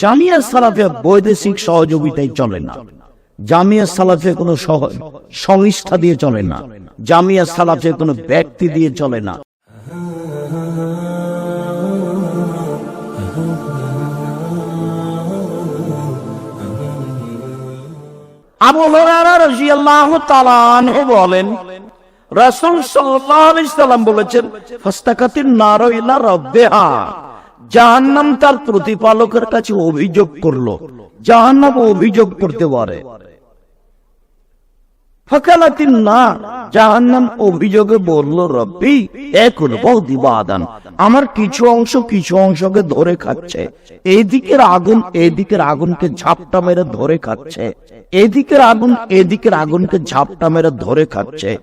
জামিয়া সালাফিয়া বৈদেশিক সহযোগিতায় চলে না। জামিয়া সালাফিয়া কোনো সংস্থা দিয়ে চলে না। জামিয়া সালাফিয়া কোনো ব্যক্তি দিয়ে চলে না। আবু বলেন, রাসূল সাল্লাম বলেছেন, ফাস্তাকাতিন নারু ইলা জাহান্নাম তার প্রতিপালকের কাছে অভিযোগ করল। জাহান্নাম অভিযোগ করতে পারে। না জাহান্নাম অভিযোগে বলল, রব্বি আমার কিছু অংশ কিছু অংশকে ধরে খাচ্ছে। এদিকের আগুন এদিকের আগুনকে ঝাপটা মেরে ধরে খাচ্ছে। এদিকের আগুন এদিকের আগুনকে ঝাপটা মেরে ধরে খাচ্ছে।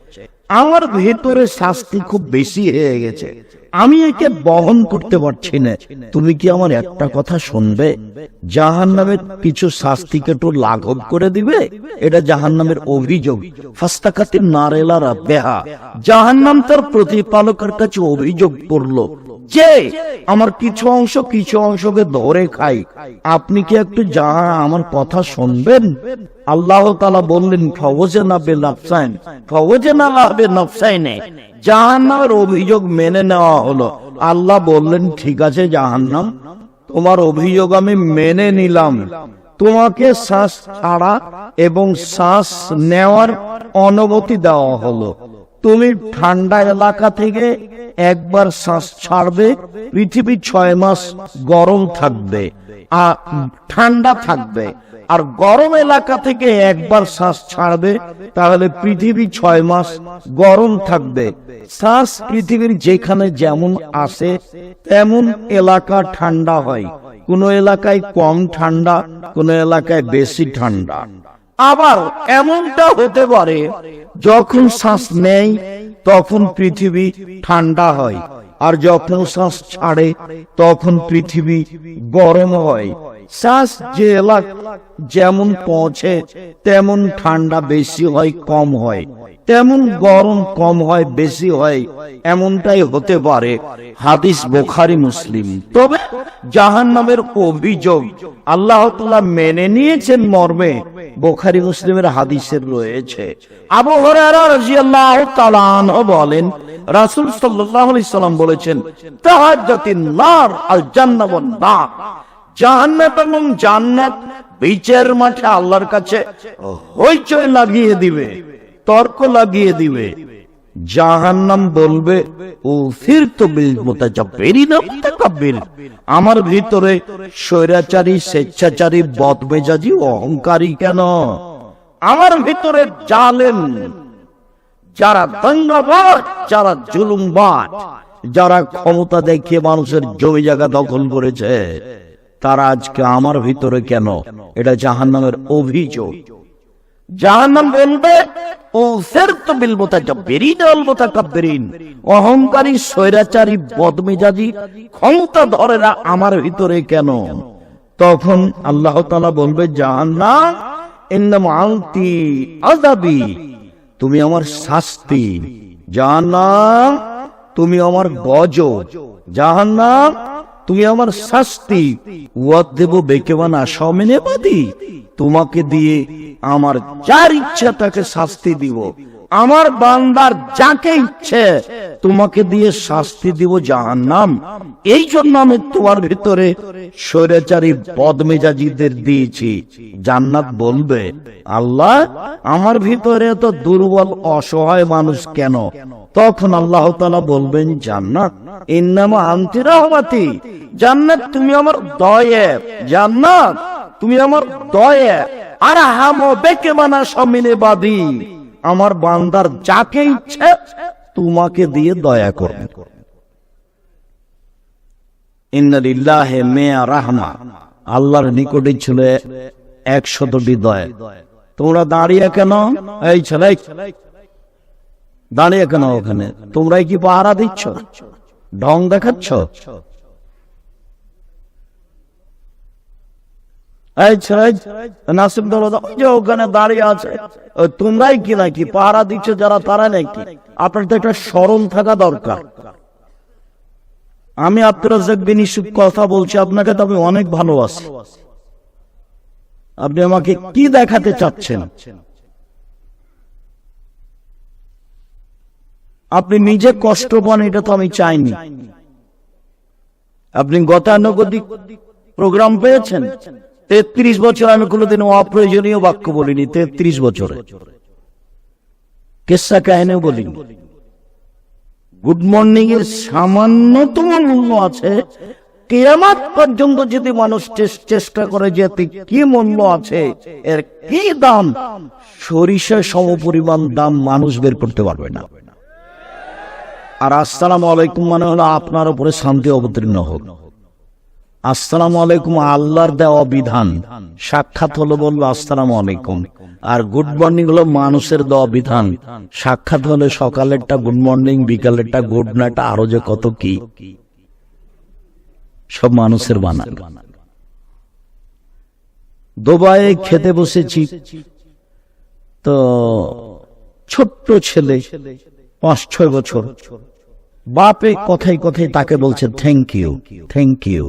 আমার ভেতরে শাস্তি খুব বেশি হয়ে গেছে। আমি একে বহন করতে পারছি না। তুমি কি আমার একটা কথা শুনবে? জাহান নামের কিছু শাস্তিকে একটু লাঘব করে দিবে? এটা জাহান নামের অভিযোগ। ফাস্তাকাতে নারেলারা বেহা। জাহান নাম তার প্রতিপালকের কাছে অভিযোগ করল যে আমার কিছু অংশ কিছু অংশকে ধরে খাই। আপনি কি একটু যা আমার কথা শুনবেন? আল্লাহ তালা বললেন, ফওজে না বে না বে জাহান্নামের অভিযোগ মেনে নেওয়া হলো। আল্লাহ বললেন, ঠিক আছে জাহান্নাম, তোমার অভিযোগ আমি মেনে নিলাম। তোমাকে শ্বাস ছাড়া এবং শ্বাস নেওয়ার অনুমতি দেওয়া হলো। তুমি ঠান্ডা এলাকা থেকে একবার শ্বাস ছাড়বে, পৃথিবী ছয় মাস গরম থাকবে, আর ঠান্ডা থাকবে। আর গরম এলাকা থেকে একবার শ্বাস ছাড়বে, তাহলে পৃথিবী ছয় মাস গরম থাকবে। শ্বাস পৃথিবীর যেখানে যেমন আসে, তেমন এলাকা ঠান্ডা হয়। কোন এলাকায় কম ঠান্ডা, কোন এলাকায় বেশি ঠান্ডা। আবার এমনটা হতে পারে, যখন শ্বাস নেই, তখন পৃথিবী ঠান্ডা হয়। আর যখন শ্বাস ছাড়ে, তখন পৃথিবী গরম হয়। শ্বাস যে এলাকা যেমন পৌঁছে, তেমন ঠান্ডা বেশি হয়, কম হয়। তেমন গরম কম হয়, বেশি হয়, এমনটাই হতে পারে, হাদিস বোখারি, মুসলিম। তবে জাহান নামের অভিযোগ আল্লাহ মেনে নিয়েছেন মর্মে বোখারি মুসলিমের হাদিসের রয়েছে। আবু বলেন, রাসুল সাল্লাম বলেছেন জাহান্নাত এবং জান্নাত বিচার মাঠে আল্লাহর কাছে হইচই লাগিয়ে দিবে, তর্ক লাগিয়ে দিবে। জাহান্নাম বলবে, ও আমার ভিতরে স্বৈরাচারী, স্বেচ্ছাচারী, বদমেজাজি অহংকারী কেন? আমার ভিতরে জালেম, যারা যারা জুলুমবাদ যারা ক্ষমতা দেখিয়ে মানুষের জমি জায়গা দখল করেছে। তারা আজকে আমার ভিতরে কেন? এটা জাহান্নামের অভিযোগ। জাহান্নাম বলবে অহংকারী, স্বৈরাচারী, বদমেজাজি, ক্ষমতা ধরে না আমার ভিতরে কেন? তখন আল্লাহ তাআলা বলবে আনতি আযাবি, তুমি আমার শাস্তি। জাহান্নাম, তুমি আমার গজ জাহান্নাম তুমি আমার শাস্তি। ওয়াদ দেব বেকেবানা আশা মেনে বাদি। তোমাকে দিয়ে আমার যার ইচ্ছা তাকে শাস্তি দিব। আমার বান্দার যাকে ইচ্ছে, তোমাকে দিয়ে শাস্তি দিব জাহান্নাম। এই জন্য আমি তোমার ভিতরে স্বৈরাচারী বদমেজাজিদের দিয়েছি। জান্নাত বলবে, আল্লাহ, আমার ভিতরে তো দুর্বল, অসহায় মানুষ কেন? তখন আল্লাহ তালা বলবেন, জান্নাত, ইন্নামা আনতি রহমাতি। জান্নাত, তুমি আমার দয়ে। জান্নাত, তুমি আমার দয়ে। আর হাম বেকে বানা সমিনে বাদী। আমার বান্দার যাকে ইচ্ছে, তোমাকে দিয়ে দয়া করবে। মেয়া রাহমা। আল্লাহর নিকটে ছিল একশতটি দয়া। তোমরা দাঁড়িয়ে কেন? এই ছেলে, দাঁড়িয়ে কেন ওখানে? তোমরাই কি পাহারা দিচ্ছ? ঢং দেখাচ্ছ এই ছেলে নাসিম ওখানে দাঁড়িয়ে আছে তোমরাই কি নাকি পাহারা দিচ্ছ যারা তারা নাকি? আপনার তো একটা স্মরণ থাকা দরকার। আমি বিন কথা বলছি, আপনাকে তো আমি অনেক ভালোবাসি। আপনি আমাকে কি দেখাতে চাচ্ছেন? আপনি নিজে কষ্ট পান, এটা তো আমি চাইনি। আপনি গতানুগতিক প্রোগ্রাম পেয়েছেন? তেত্রিশ বছর আমি কোনোদিন অপ্রয়োজনীয় বাক্য বলিনি, তেত্রিশ বছরে। কেসা কাহিনীও বলিনি। গুড মর্নিং এর সামান্যতম মূল্য আছে। কেয়ামাত পর্যন্ত যদি মানুষ চেষ্টা করে যেতে কি মূল্য আছে, এর কি দাম সরিষা সমপরিমাণ দাম মানুষ বের করতে পারবে না। আর আসসালাম আলাইকুম মানে হলো আপনার উপরে শান্তি অবতীর্ণ হোক। আসসালামু আলাইকুম, আল্লাহর দেওয়া বিধান। সাক্ষাৎ হলো বলব আসসালামু আলাইকুম। আর গুড মর্নিং হলো মানুষের দেওয়া বিধান। সাক্ষাৎ হলে সকালেরটা গুড মর্নিং বিকালেরটা গুড নাইট আরও যে কত কি। সব মানুষের বানান। দুবাইয়ে খেতে বসেছি। তো ছোট্ট ছেলে, পাঁচ, ছয় বছর। বাপে কথাই কথাই তাকে বলছে থ্যাংক ইউ থ্যাংক ইউ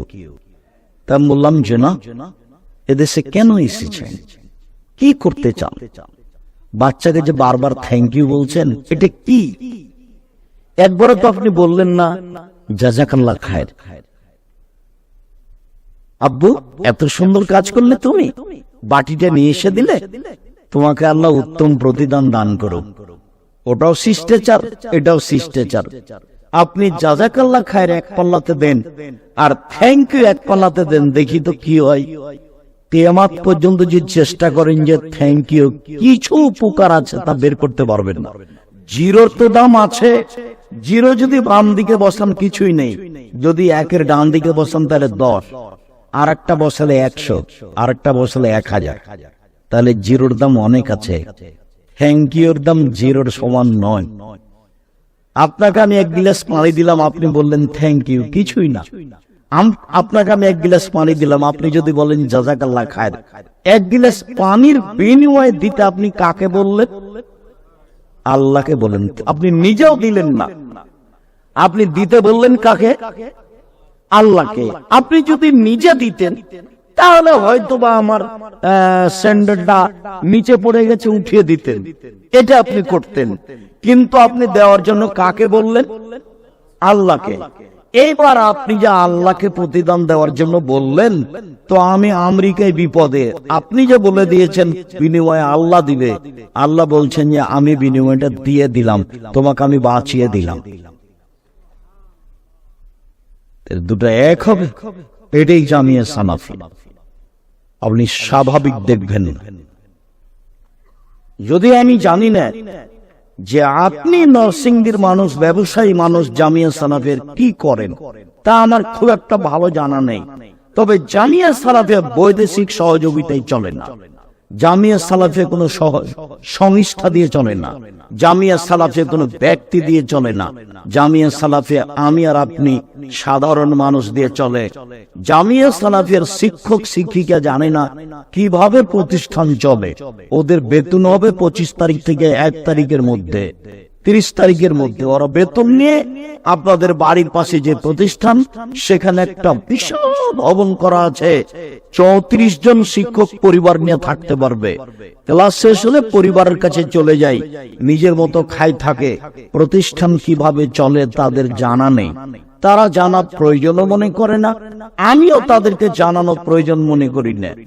তা বললাম যে না এদেশে কেন এসেছেন? কি করতে চান? বাচ্চাকে যে বারবার থ্যাংক ইউ বলছেন, এটা কি? একবারও তো আপনি বললেন না জাজাকাল্লা খায়ের। আব্বু, এত সুন্দর কাজ করলে তুমি, বাটিটা নিয়ে এসে দিলে, তোমাকে আল্লাহ উত্তম প্রতিদান দান করো ওটাও শিষ্টাচার, এটাও শিষ্টাচার। আপনি জাজাকাল্লা খায়ের এক পাল্লাতে দেন, আর থ্যাংক ইউ এক পাল্লাতে দেন, দেখি তো কি হয়। তেমাত পর্যন্ত যে চেষ্টা করেন যে থ্যাংক ইউ কিছু উপকার আছে তা বের করতে পারবেন না। জিরোর তো দাম আছে, জিরো যদি বাম দিকে বসান কিছুই নেই, যদি একের ডান দিকে বসান তাহলে দশ আর একটা বসালে একশো আর একটা বসালে এক হাজার। তাহলে জিরোর দাম অনেক আছে। থ্যাংক ইউর দাম জিরোর সমান নয়। আপনাকে আমি এক গিলাস পানি দিলাম, আপনি বললেন থ্যাংক ইউ কিছুই না। আপনাকে আমি এক গিলাস পানি দিলাম, আপনি যদি বলেন জাজাকাল্লা খায়ের। এক গিলাস পানির বিনিময়ে দিতে আপনি কাকে বললেন? আল্লাহকে বলেন। আপনি নিজেও দিলেন না। আপনি দিতে বললেন কাকে? আল্লাহকে। আপনি যদি নিজে দিতেন, তাহলে হয়তো বা আমার স্যান্ডারটা নিচে পড়ে গেছে, উঠিয়ে দিতেন। এটা আপনি করতেন। কিন্তু আপনি দেওয়ার জন্য কাকে বললেন? আল্লাহকে। এইবার আপনি যে আল্লাহকে প্রতিদান দেওয়ার জন্য বললেন, তো আমি আমেরিকায় বিপদে। আপনি যে বলে দিয়েছেন, বিনিময়ে আল্লাহ দিবে। আল্লাহ বলছেন যে, আমি বিনিময়টা দিয়ে দিলাম, তোমাকে আমি বাঁচিয়ে দিলাম। দুটো এক হবে। এটাই জামিয়ে সানাফি। আপনি স্বাভাবিক দেখবেন যদি আমি জানি না যে আপনি নরসিংদীর মানুষ, ব্যবসায়ী মানুষ, জামিয়া সানাফের কি করেন? তা আমার খুব একটা ভালো জানা নেই। তবে জামিয়া সালাফে বৈদেশিক সহযোগিতায় চলে না। জামিয়া সালাফে কোনো সংস্থা দিয়ে চলে না। জামিয়া সালাফে কোনো ব্যক্তি দিয়ে চলে না। জামিয়া সালাফে আমি আর আপনি সাধারণ মানুষ দিয়ে চলে। জামিয়া সালাফের শিক্ষক, শিক্ষিকা জানে না কীভাবে প্রতিষ্ঠান চলে। ওদের বেতন হবে পঁচিশ তারিখ থেকে এক তারিখের মধ্যে, তিরিশ তারিখের মধ্যে। ওরা বেতন নিয়ে আপনাদের বাড়ির পাশে যে প্রতিষ্ঠান, সেখানে একটা বিশাল ভবন করা আছে। চৌত্রিশ জন শিক্ষক পরিবার নিয়ে থাকতে পারবে। ক্লাস শেষ হলে পরিবারের কাছে চলে যায়। নিজের মতো খাই থাকে। প্রতিষ্ঠান কীভাবে চলে তাদের জানা নেই। তারা জানার প্রয়োজনও মনে করে না। আমিও তাদেরকে জানানোর প্রয়োজন মনে করি না।